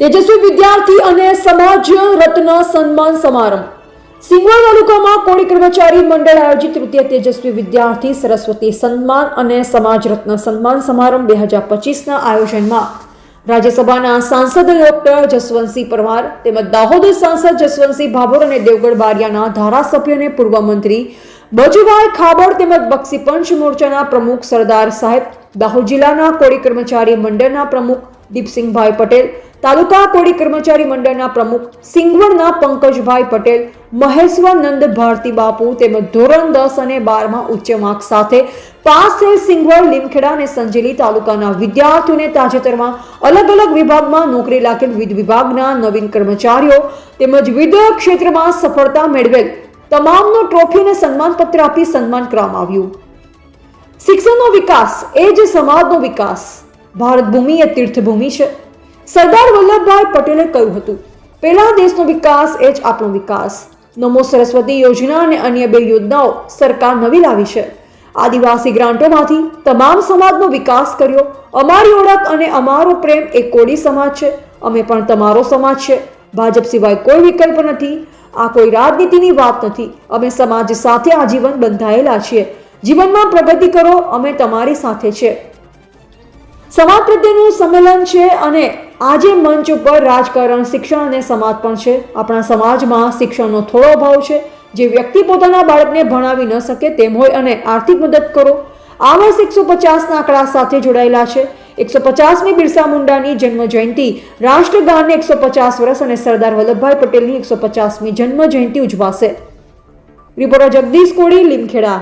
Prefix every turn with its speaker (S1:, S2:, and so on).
S1: તેજસ્વી વિદ્યાર્થી અને સમાજ રત્ન સન્માન સમારંભ. સિંગવડ તાલુકામાં કોળી કર્મચારી મંડળ આયોજિત તૃતીય તેજસ્વી વિદ્યાર્થી સરસ્વતી સન્માન અને સમાજ રત્ન સન્માન સમારંભ બે હજાર પચીસના આયોજનમાં રાજ્યસભાના સાંસદ ડોક્ટર જસવંતસિંહ પરમાર તેમજ દાહોદ સાંસદ જસવંતસિંહ ભાભોર અને દેવગઢ બારિયાના ધારાસભ્ય અને પૂર્વ મંત્રી બજુભાઈ ખાબડ તેમજ બક્ષી પંચ મોરચાના પ્રમુખ સરદાર સાહેબ દાહોદ જિલ્લાના કોળી કર્મચારી મંડળના પ્રમુખ દીપસિંહભાઈ પટેલ, તાલુકા કોડી કર્મચારી મંડળના પ્રમુખ સિંગવડના પંકજભાઈ પટેલ, મહેશ્વરનંદ ભારતી બાપુ તેમજ ધોરણ દસ અને બારમાં ઉચ્ચ માર્ક સાથે પાસ થયેલ સિંગવડ, લીમખેડા અને સંજેલી તાલુકાના વિદ્યાર્થીઓને તાજેતરમાં અલગ અલગ વિભાગમાં નોકરી લાગેલ વિવિધ વિભાગના નવીન કર્મચારીઓ તેમજ વિવિધ ક્ષેત્રમાં સફળતા મેળવેલ તમામનો ટ્રોફી અને સન્માનપત્ર આપી સન્માન કરવામાં આવ્યું. શિક્ષણનો વિકાસ એ જ સમાજનો વિકાસ. ભારત ભૂમિ એ તીર્થભૂમિ છે. સરદાર વલ્લભભાઈ પટેલે કહ્યું હતું, પહેલા દેશનો વિકાસ એ જ આપણો વિકાસ. નમો સરસ્વતી યોજના અને અન્ય બે યોજનાઓ સરકાર નવી લાવી છે. આદિવાસી ગ્રાન્ટોમાંથી તમામ સમાજનો વિકાસ કર્યો. અમારી ઓળખ અને અમારો પ્રેમ એ કોળી સમાજ છે. અમે પણ તમારો સમાજ છે. ભાજપ સિવાય કોઈ વિકલ્પ નથી. આ કોઈ રાજનીતિની વાત નથી. અમે સમાજ સાથે આજીવન બંધાયેલા છીએ. જીવનમાં પ્રગતિ કરો. અમે તમારી સાથે છે. સમાજ પ્રત્યેનું સંમેલન છે અને આજે મંચ ઉપર રાજકારણ, શિક્ષણ અને સમાજ પણ છે. આપણા સમાજમાં શિક્ષણનો થોડો અભાવ છે. જે વ્યક્તિ પોતાના બાળકને ભણાવી ન શકે તેમ હોય અને આર્થિક મદદ કરો. આ વર્ષ એકસો પચાસના આંકડા સાથે જોડાયેલા છે. એકસો પચાસમી બિરસા મુંડાની જન્મ જયંતિ રાષ્ટ્રગાનને એકસો પચાસ વર્ષ અને સરદાર વલ્લભભાઈ પટેલની એકસો પચાસમી જન્મ જયંતિ ઉજવાશે. રિપોર્ટર જગદીશ કોળી, લીમખેડા.